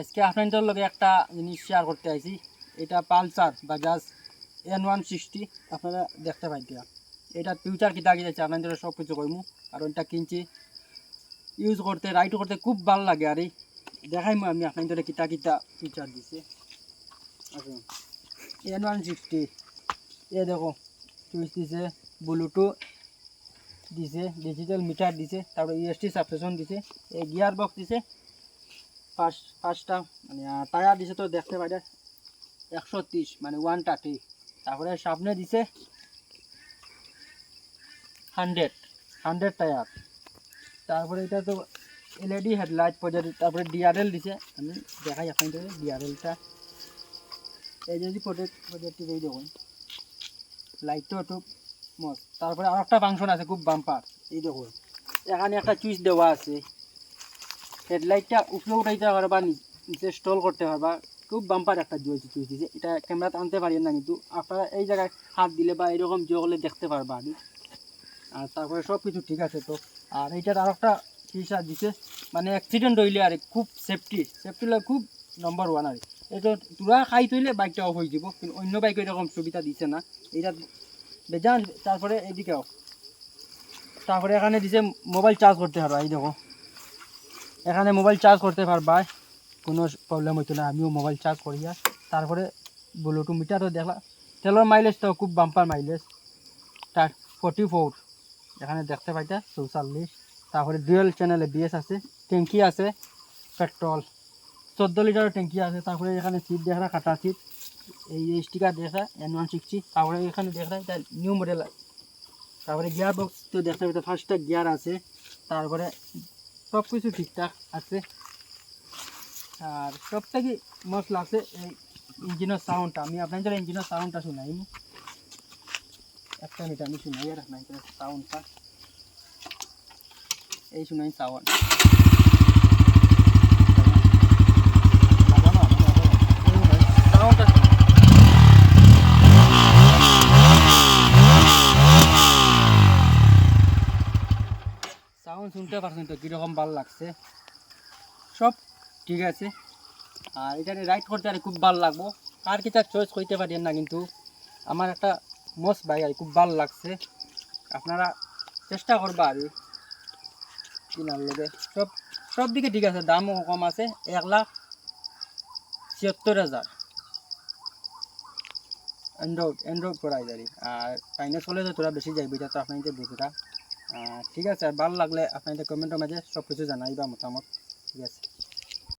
আজকে আপনাদের লগে একটা জিনিস শেয়ার করতে আইছি। এটা Pulsar Bajaj N one sixty আপনারা দেখতে পাইতেন এটা ফিউচার কিতা গিয়েছে আপনাদের সব কিছু কইমু। আর ওইটা কিনছি ইউজ করতে রাইড করতে খুব ভালো লাগে। আর এই দেখাইমু আমি আপনাদের কিতা কিতা ফিচার দিছে। আসুন। এন ওয়ান সিক্সটি এ দেখো সুইচ দিছে ব্লুটুথ দিছে ডিজিটাল মিটার দিছে, তারপরে ইএসটি সাবস্টেশন দিছে, এই গিয়ার বক্স দিছে পাঁচ পাঁচটা মানে টায়ার দিছে তো দেখতে পাই একশো তিরিশ মানে ওয়ান থার্টি তারপরে সামনে দিছে হান্ড্রেড হান্ড্রেড টায়ার তারপরে এটা তো এলইডি হেডলাইট প্রজেক্ট তারপরে ডিআরএল দিছে। আমি দেখাই আপনাদের ডিআরএলটা এই যে প্রজেক্ট প্রজেক্টটি এই দেখুন। লাইটটা একটু মস্ত। তারপরে আর একটা ফাংশন আছে, খুব বাম্পার এই দেখুন। এখানে একটা চুইচ দেওয়া আছে। হেডলাইটটা উপরে উঠাইতে পারবা নিচে স্টল করতে পারবা খুব বাম্পার একটা জুয়েছে চুইচ দিছে এটা ক্যামেরাতে আনতে পারি না কিন্তু আপনারা এই জায়গায় হাত দিলে বা এরকম জো হলে দেখতে পারবা আমি আর তারপরে সব কিছু ঠিক আছে তো। আর এইটার আর একটা ফিচার দিছে মানে অ্যাক্সিডেন্ট হইলে আর খুব সেফটি সেফটি হলে খুব নম্বর ওয়ান আর। এটা তোরা খাই তৈলে বাইকটা অফ হয়ে যাব, কিন্তু অন্য বাইকে এরকম সুবিধা দিছে না। এটা বেজান, তারপরে এদিকেও তারপরে এখানে দিছে মোবাইল চার্জ করতে পারবা এই দেখো। এখানে মোবাইল চার্জ করতে পারবা কোনো প্রবলেম হইতো না, আমিও মোবাইল চার্জ করিয়া তারপরে ব্লুটুথ মিটারও দেখলা তেলের মাইলেজ তো খুব বাম্পার মাইলেজ তার ফোর্টি ফোর এখানে দেখতে পাইতা, চৌচল্লিশ। তারপরে ডুয়েল চ্যানেলে বিএস আছে ট্যাঙ্কি আছে পেট্রোল চোদ্দ লিটারের ট্যাঙ্কি আছে, তারপরে এখানে সিট দেখা কাটা সিট এই স্টিকার দেখা এন ওয়ান সিক্সটি তারপরে এখানে দেখা এটা নিউ মডেল তারপরে গিয়ার বক্স তো দেখতে পাইতে ফার্স্টটা গিয়ার আছে। তারপরে সব কিছু ঠিকঠাক আছে। আর সব থেকে মস্ত লাগছে এই ইঞ্জিনের সাউন্ডটা আমি আপনাদের ইঞ্জিনের সাউন্ডটা শুনাইনি একটা মিনিট আমি শুনাই আর আপনাদের সাউন্ডটা এই শুনাই সাউন্ড সাউন্ডটা সাউন্ড শুনতে পারছেন তো কীরকম ভালো লাগছে? সব ঠিক আছে। আর এখানে রাইড করতে আর খুব ভালো লাগবো। আর কি তার চয়েস করতে পারেন না কিন্তু। আমার একটা মস্ত বাইক আর খুব ভালো লাগছে। আপনারা চেষ্টা করবা আর। কিনার লোকে সব সব দিকে ঠিক আছে, দামও কম আছে। এক লাখ ছিয়াত্তর হাজার। অ্যান্ড্রয়েড অ্যান্ড্রয়েড করাই যারি আর ফাইন্যান্স হলে তো তোরা বেশি যাইবি তো আপনাদের বুঝরা ঠিক আছে আর ভালো লাগলে আপনাদের কমেন্টের মাঝে সব কিছু জানাইবা মতামত ঠিক আছে?